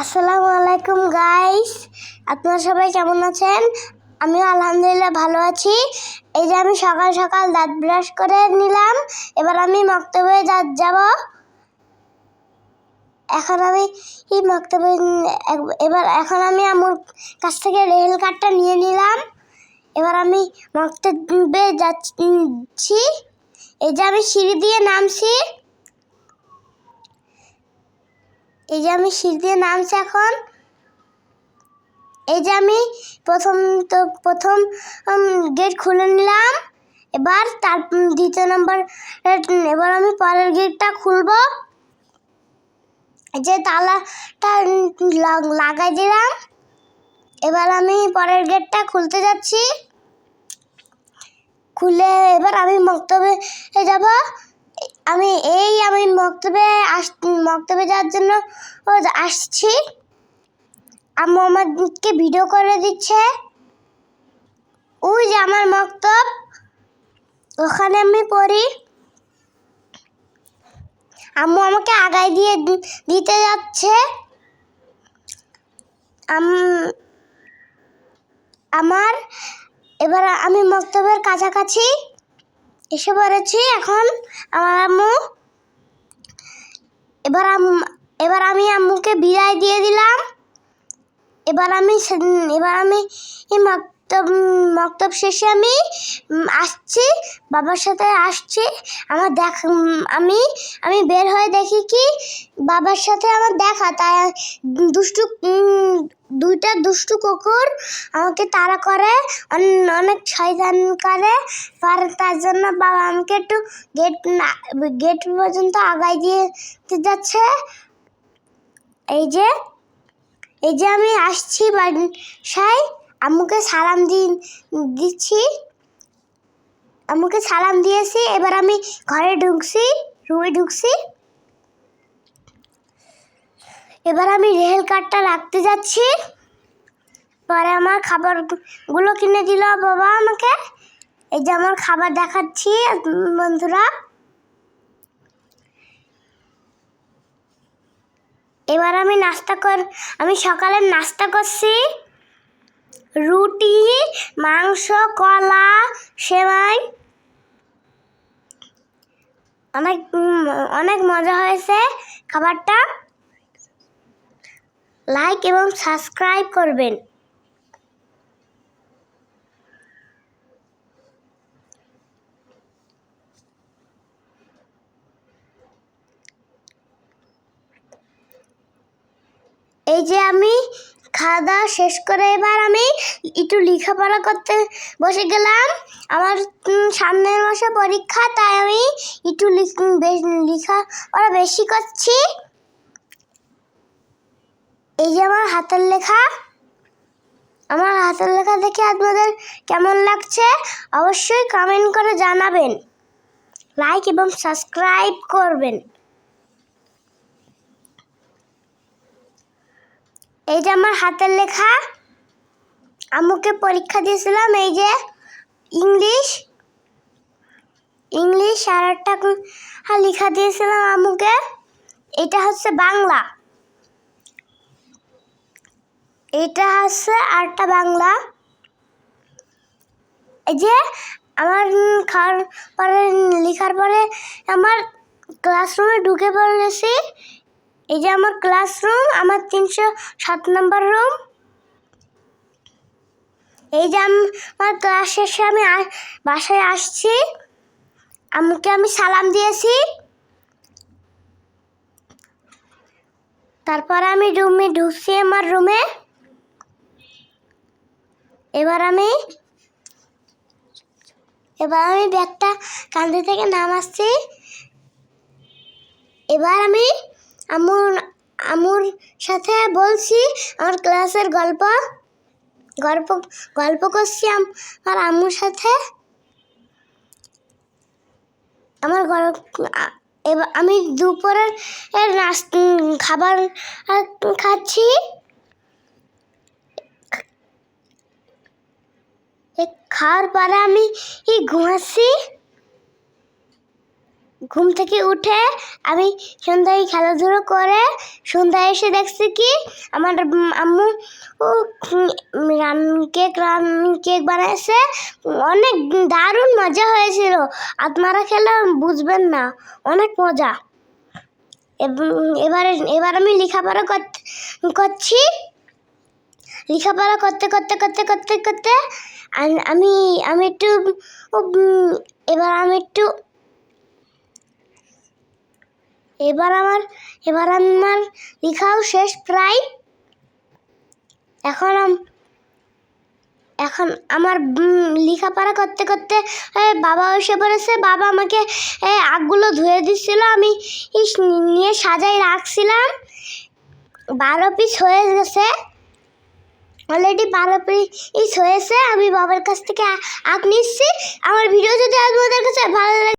আসসালামু আলাইকুম গাইস আপনারা সবাই কেমন আছেন? আমিও আলহামদুলিল্লাহ ভালো আছি। এই যে আমি সকাল সকাল দাঁত ব্রাশ করে নিলাম। এবার আমি মক্তবে দাঁত যাব। এখন আমি এই মক্তবে এবার এখন আমি আমার কাছ থেকে রেল কার্ডটা নিয়ে নিলাম। এবার আমি মক্তবে যাচ্ছি। এই যে আমি সিঁড়ি দিয়ে নামছি। এই যে আমি সিঁড়ি দিয়ে নামছি এখন। এই যে আমি প্রথম তো প্রথম গেট খুলে নিলাম। এবার তার দ্বিতীয় নম্বর এবার আমি পরের গেটটা খুলবো। যে তালাটা লাগাই দিলাম। এবার আমি পরের গেটটা খুলতে যাচ্ছি। খুলে এবার আমি মক্তবে যাব। মক্তবে আস, মক্তবে যাওয়ার জন্য আসছি। আম্মু আমাকে ভিডিও করে দিচ্ছে। ওই যে আমার মক্তব, ওখানে আমি পড়ি। আম্মু আমাকে আগায় দিয়ে দিতে যাচ্ছে। আম- আমার, এবার আমি মক্তবের কাছাকাছি এসে পড়েছি এখন, আমার আম্মু। এবার এবার আমি আম্মুকে বিদায় দিয়ে দিলাম। এবার আমি এবার আমি এই মক্তব মক্তব শেষে আমি আসছি, বাবার সাথে আসছি, আমার দেখ আমি আমি বের হয়ে দেখি কি বাবার সাথে আমার দেখা, তাই দুষ্টু দুইটা দুষ্টু কুকুর আমাকে তাড়া করে, অন- অনেক শয়তান করে আর তার জন্য বাবা আমাকে একটু গেট গেট পর্যন্ত আগাই দিয়ে যাচ্ছে। এই যে এই যে আমি আসছি বাসায় আম্মুকে সালাম দি দিচ্ছি। আম্মুকে সালাম দিয়েছি, এবার আমি ঘরে ঢুকছি, রুমে ঢুকছি। এবার আমি রেল কার্ডটা রাখতে যাচ্ছি। পরে আমার খাবারগুলো কিনে দিল বাবা আমাকে। এই যে আমার খাবার দেখাচ্ছি, বন্ধুরা। এবার আমি নাস্তা কর আমি সকালে নাস্তা করছি। রুটি, মাংস, কলা, সেমাই। অনেক অনেক মজা হয়েছে খাবারটা। লাইক এবং সাবস্ক্রাইব করবেন। এই যে আমি খাওয়া দাওয়া শেষ করে এবার আমি একটু লেখাপড়া করতে বসে গেলাম। আমার সামনের মাসে পরীক্ষা, তাই আমি একটু লেখাপড়া বেশি করছি। এই যে আমার হাতের লেখা। আমার হাতের লেখা দেখে আপনাদের কেমন লাগছে অবশ্যই কমেন্ট করে জানাবেন। লাইক এবং সাবস্ক্রাইব করবেন। এই যে আমার হাতের লেখা আমুকে পরীক্ষা দিয়েছিলাম, এই যে ইংলিশ ইংলিশ আর একটা আর লেখা দিয়েছিলাম আমুকে এটা হচ্ছে বাংলা। এটা হচ্ছে আরটা বাংলা। এই যে আমার খাওয়ার পরে, লেখার পরে আমার ক্লাসরুমে ঢুকে পড়েছি। এই যে আমার ক্লাসরুম আমার তিনশো সাত নম্বর রুম এই যে আমার ক্লাস শেষে আমি বাসায় আসছি। আমাকে আমি সালাম দিয়েছি। তারপর আমি রুমে ঢুকছি আমার রুমে। এবার আমি এবার আমি ব্যাগটা কান্দি থেকে নামাচ্ছি। এবার আমি আমুর আমুর সাথে বলছি, আমার ক্লাসের গল্প গল্প গল্প করছি আমার আম্মুর সাথে। আমার আমি দুপুরের খাবার খাচ্ছি। খাওয়ার পরে আমি ঘুমাচ্ছি। ঘুম থেকে উঠে আমি সন্ধ্যায় খেলাধুলো করে সন্ধ্যায় এসে দেখছি কি আমার আম্মু রান কেক রান কেক বানাইছে। অনেক দারুণ মজা হয়েছিল। আপনারা খেলে বুঝবেন না, অনেক মজা। এব- এবারে, এবার আমি লেখাপড়া কর- করছি। লেখাপড়া করতে করতে করতে করতে করতে আমি আমি একটু এবার আমি একটু এবার আমার এবার আমার লেখাও শেষ প্রায়। এখন এখন আমার লেখাপড়া করতে করতে বাবা এসে পড়েছে। বাবা আমাকে আগগুলো ধুয়ে দিচ্ছিল। আমি নিয়ে সাজাই রাখছিলাম। বারো পিস হয়ে গেছে। অলরেডি বারো পিস হয়েছে। আমি বাবার কাছ থেকে আগ নিচ্ছি। আমার ভিডিও যদি আপনাদের কাছে ভালো লাগে